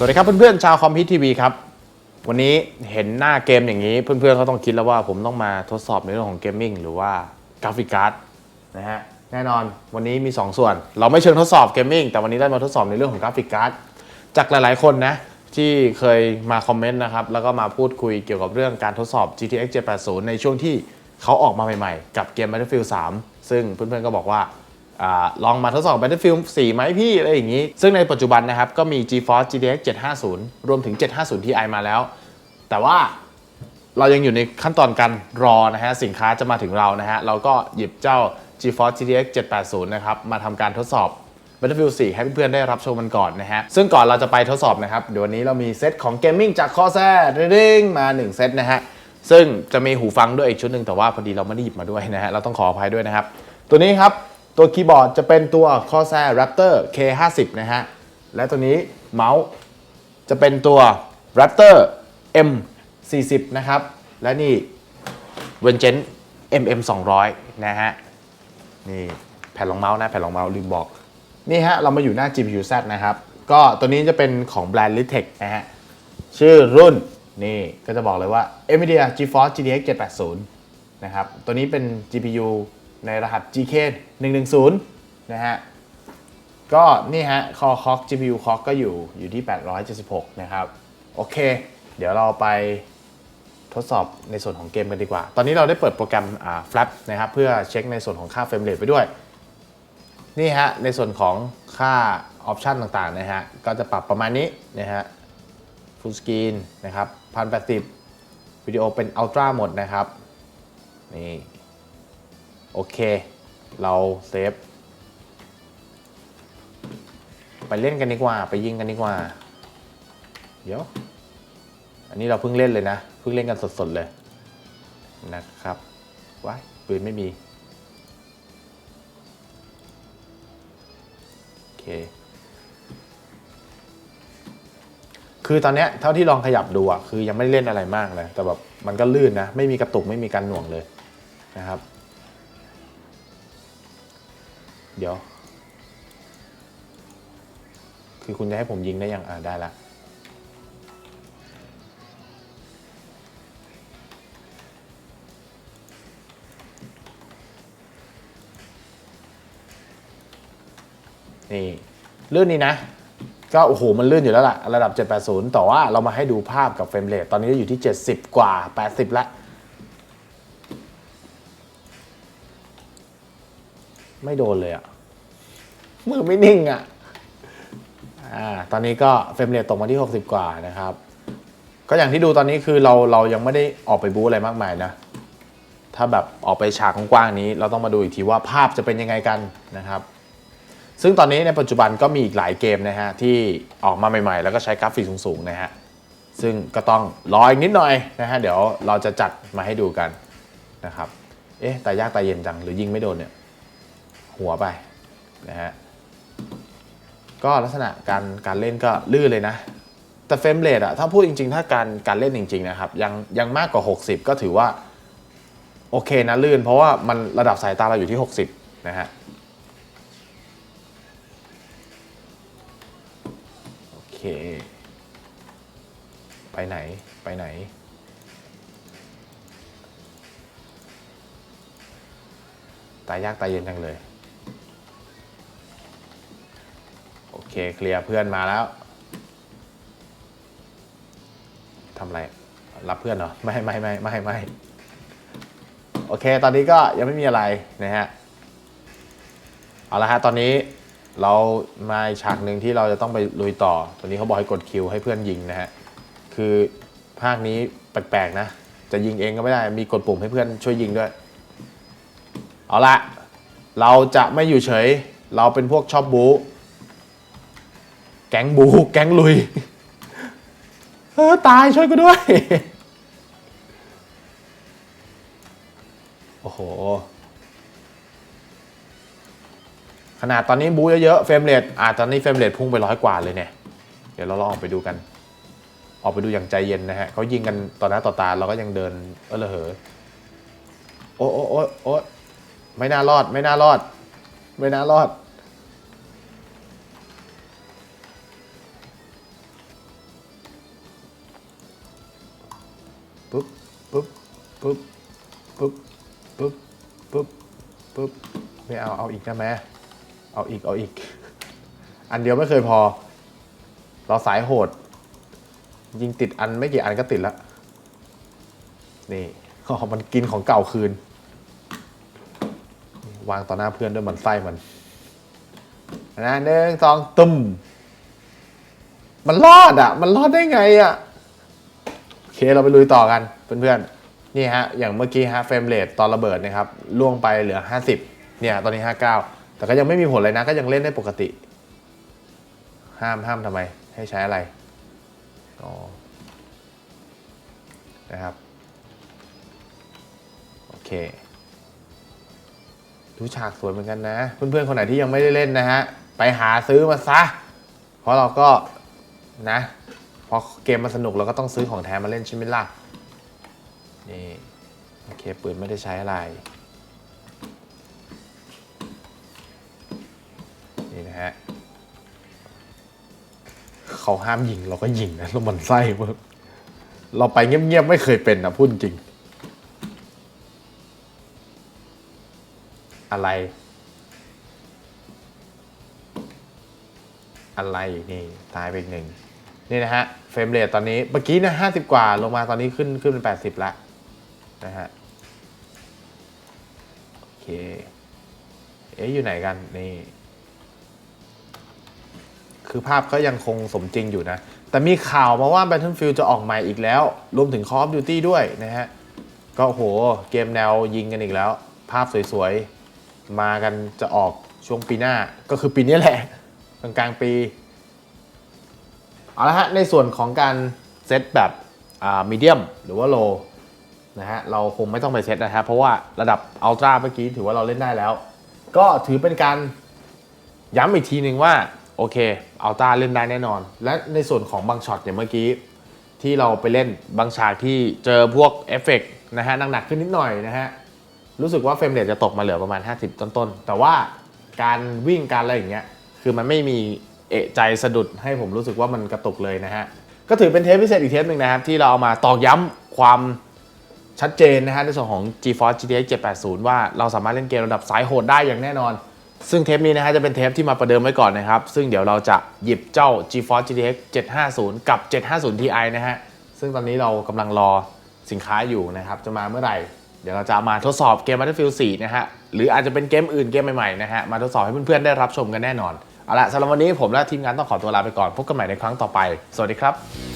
สวัสดีครับเพื่อนๆชาวคอมพิวทีวีครับ วันนี้เห็นหน้าเกมอย่างนี้เพื่อนๆเขาต้องคิดแล้วว่าผมต้องมาทดสอบในเรื่องของเกมมิ่งหรือว่ากราฟิกการ์ดนะฮะแน่นอนวันนี้มี 2 ส่วน เราไม่เชิงทดสอบเกมมิ่งแต่วันนี้ได้มาทดสอบในเรื่องของกราฟิกการ์ดจากหลายๆคนนะที่เคยมาคอมเมนต์นะครับแล้วก็มาพูดคุยเกี่ยวกับเรื่องการทดสอบ GTX 780 ในช่วงที่เขาออกมาใหม่ๆ กับเกม Battlefield 3 ซึ่งเพื่อนๆก็บอกว่า อลองมาทดสอบ Battlefield 4 ไหมพี่ อะไรอย่างนี้ ซึ่งในปัจจุบันนะครับ ก็มี GeForce GTX 750 รวมถึง 750 Ti มาแล้ว แต่ว่าเรายังอยู่ในขั้นตอนการรอนะฮะ สินค้าจะมาถึงเรานะฮะ เราก็หยิบเจ้า GeForce GTX 780 นะครับ มาทำการทดสอบ Battlefield 4 ให้เพื่อนๆได้รับชมมันก่อนนะฮะ ซึ่งก่อนเราจะไปทดสอบนะครับ เดี๋ยววันนี้เรามีเซตของเกมมิ่งจาก Corsair ริงมา 1 เซตนะฮะ ซึ่งจะมีหูฟังด้วยอีกชุดหนึ่งแต่ว่าพอดีเราไม่ได้หยิบมาด้วยนะฮะ เราต้องขออภัยด้วยนะครับ ตัวนี้ครับ ตัวคีย์บอร์ดจะเป็นตัว Corsair Raptor K50 นะฮะ และตัวนี้เมาส์จะเป็นตัว Raptor M40 นะครับ และนี่ v e n g e n MM 200 นะฮะ นี่แผ่นรองเมาส์นะ แผ่นรองเมาส์ลืมบอก นี่ฮะ เรามาอยู่หน้า GPU Z นะครับ ก็ตัวนี้จะเป็นของแบรนด์ Litex นะฮะ ชื่อรุ่นนี่ก็จะบอกเลยว่า NVIDIA GeForce GTX 780 นะครับ ตัวนี้เป็น GPU ในรหัส GK 110 นะฮะ ก็นี่ฮะ Core Clock GPU Clock ก็อยู่อยู่ที่ 876 นะครับ โอเค เดี๋ยวเราไปทดสอบในส่วนของเกมกันดีกว่า ตอนนี้เราได้เปิดโปรแกรมอ่า Flap นะครับ เพื่อเช็คในส่วนของค่าเฟรมเรทไปด้วย นี่ฮะ ในส่วนของค่าออปชันต่างๆ นะฮะ ก็จะปรับประมาณนี้นะฮะ Full Screen นะครับ1080วิดีโอเป็น Ultra หมดนะครับ นี่ โอเค เราเซฟ ไปเล่นกันดีกว่า ไปยิงกันดีกว่า เดี๋ยว อันนี้เราเพิ่งเล่นเลยนะ เพิ่งเล่นกันสดๆเลย นะครับ ว้ายปืนไม่มี โอเค คือตอนนี้เท่าที่ลองขยับดูอะคือยังไม่ได้เล่นอะไรมากเลย แต่แบบมันก็ลื่นนะ ไม่มีกระตุกไม่มีการหน่วงเลยนะครับ เดี๋ยว คือคุณจะให้ผมยิงได้ยังอ่าได้ละนี่ลื่นนี่นะ ก็โอ้โหมันลื่นอยู่แล้วล่ะ ระดับ 780 แต่ว่าเรามาให้ดูภาพกับเฟรมเรทตอนนี้อยู่ที่ 70 กว่า 80 ละ ไม่โดนเลยอะ มือไม่นิ่งอะอ่าตอนนี้ก็เฟรมเรทตกมาที่ 60 กว่านะครับ ก็อย่างที่ดูตอนนี้คือเราเรายังไม่ได้ออกไปบู๊อะไรมากมายนะ ถ้าแบบออกไปฉากกว้างๆนี้ เราต้องมาดูอีกทีว่าภาพจะเป็นยังไงกันนะครับ ซึ่งตอนนี้ในปัจจุบันก็มีอีกหลายเกมนะฮะที่ออกมาใหม่ๆ แล้วก็ใช้กราฟิกสูงๆนะฮะซึ่งก็ต้องรออีกนิดหน่อยนะฮะเดี๋ยวเราจะจัดมาให้ดูกันนะครับ เอ๊ะตายยากตายเย็นจังหรือยิงไม่โดนเนี่ย หัวไปนะฮะ ก็ลักษณะการการเล่นก็ลื่นเลยนะ แต่เฟรมเรทอะถ้าพูดจริง ๆ ถ้าการการเล่นจริง ๆ นะครับ ยังยังมากกว่า 60 ก็ถือว่า โอเคนะลื่น เพราะว่ามันระดับสายตาเราอยู่ที่ 60 นะฮะโอเค ไปไหนไปไหนตายยากตายเย็นจังเลย เคเคลียร์เพื่อนมาแล้วทำอะไร รับเพื่อนเหรอ ไม่ไม่ไม่ไม่ไม่โอเค ตอนนี้ก็ยังไม่มีอะไรนะฮะ เอาละฮะ ตอนนี้เรามาฉากหนึ่งที่เราจะต้องไปลุยต่อ ตอนนี้เขาบอกให้กดคิวให้เพื่อนยิงนะฮะ คือภาคนี้แปลกๆนะ จะยิงเองก็ไม่ได้ มีกดปุ่มให้เพื่อนช่วยยิงด้วย เอาละ เราจะไม่อยู่เฉย เราเป็นพวกชอบบู๊ แก๊งบูแก๊งลุย เออ ตายช่วยกูด้วย โอ้โห ขนาดตอนนี้บูเยอะๆเฟรมเรทอ่าตอนนี้เฟรมเรทพุ่งไปร้อยกว่าเลยเนี่ย เดี๋ยวเราลองออกไปดูกัน ออกไปดูอย่างใจเย็นนะฮะเขายิงกันต่อหน้าต่อตาเราก็ยังเดินเออเหอโอ้โอ้โอ้โอ้ไม่น่ารอด ไม่น่ารอด ไม่น่ารอด ปุ๊บปุ๊บปุ๊บปุ๊บปุ๊บปุ๊บไม่เอาเอาอีกนะแม่เอาอีกเอาอีก อันเดียวไม่เคยพอ เราสายโหด ยิงติดอันไม่กี่อันก็ติดแล้วนี่อ๋อมันกินของเก่าคืน วางต่อหน้าเพื่อนด้วยมันไส้มันนะหนึ่งสองตุ้มมันรอดอะ มันรอดได้ไงอะ เคเราไปลุยต่อกันเพื่อนๆนี่ฮะอย่างเมื่อกี้ฮะเฟรมเรทตอนระเบิดนะครับล่วงไปเหลือ 50เนี่ยตอนนี้ 59 แต่ก็ยังไม่มีผลเลยนะก็ยังเล่นได้ปกติ ห้ามห้ามทำไมให้ใช้อะไรอ๋อนะครับโอเคดูฉากสวยเหมือนกันนะ เพื่อนๆคนไหนที่ยังไม่ได้เล่นนะฮะไปหาซื้อมาซะเพราะเราก็นะ พอเกมมันสนุกเราก็ต้องซื้อของแท้มาเล่นใช่ไหมล่ะ นี่ โอเค ปืนไม่ได้ใช้อะไร นี่นะฮะ เขาห้ามยิงเราก็ยิงนะแล้วมันไส้เว้ยเราไปเงียบๆไม่เคยเป็นนะพูดจริง อะไร อะไรนี่ ตายไปอีกหนึ่ง นี่นะฮะเฟรมเรทตอนนี้เมื่อกี้นะห้าสิบกว่าลงมาตอนนี้ขึ้นขึ้นเป็นแปดสิบละนะฮะโอเคเอ๊ะอยู่ไหนกันนี่คือภาพก็ยังคงสมจริงอยู่นะ แต่มีข่าวมาว่า Battlefield จะออกใหม่อีกแล้ว รวมถึง Call of Duty ด้วยนะฮะ ก็โหเกมแนวยิงกันอีกแล้ว ภาพสวยๆ มากันจะออกช่วงปีหน้า ก็คือปีนี้แหละ กลางกลางๆปี เอาละฮะในส่วนของการเซตแบบมีเดียมหรือว่าโลนะฮะเราคงไม่ต้องไปเซตนะครับเพราะว่าระดับอัลตร้าเมื่อกี้ถือว่าเราเล่นได้แล้ว ก็ถือเป็นการย้ำอีกทีหนึ่งว่า โอเคอัลตร้าเล่นได้แน่นอน และในส่วนของบางช็อตอย่างเมื่อกี้ ที่เราไปเล่นบางฉากที่เจอพวกเอฟเฟกต์นะฮะหนักๆขึ้นนิดหน่อยนะฮะรู้สึกว่าเฟรมเรทจะตกมาเหลือประมาณ 50 ต้นๆ แต่ว่าการวิ่งการอะไรอย่างเงี้ยคือมันไม่มี เอะใจสะดุดให้ผมรู้สึกว่ามันกระตุกเลยนะฮะ ก็ถือเป็นเทปพิเศษอีกเทปหนึ่งนะครับที่เราเอามาตอกย้ำความชัดเจนนะฮะในส่วนของ GeForce GTX 780 ว่าเราสามารถเล่นเกมระดับสายโหดได้อย่างแน่นอน ซึ่งเทปนี้นะฮะจะเป็นเทปที่มาประเดิมไว้ก่อนนะครับ ซึ่งเดี๋ยวเราจะหยิบเจ้า GeForce GTX 750 กับ 750 Ti นะฮะ ซึ่งตอนนี้เรากำลังรอสินค้าอยู่นะครับ จะมาเมื่อไหร่ เดี๋ยวเราจะมาทดสอบเกม Battlefield 4 นะฮะ หรืออาจจะเป็นเกมอื่นเกมใหม่ๆนะฮะ มาทดสอบให้เพื่อนๆได้รับชมกันแน่นอน เอาละสำหรับวันนี้ผมและทีมงานต้องขอตัวลาไปก่อนพบกันใหม่ในครั้งต่อไป สวัสดีครับ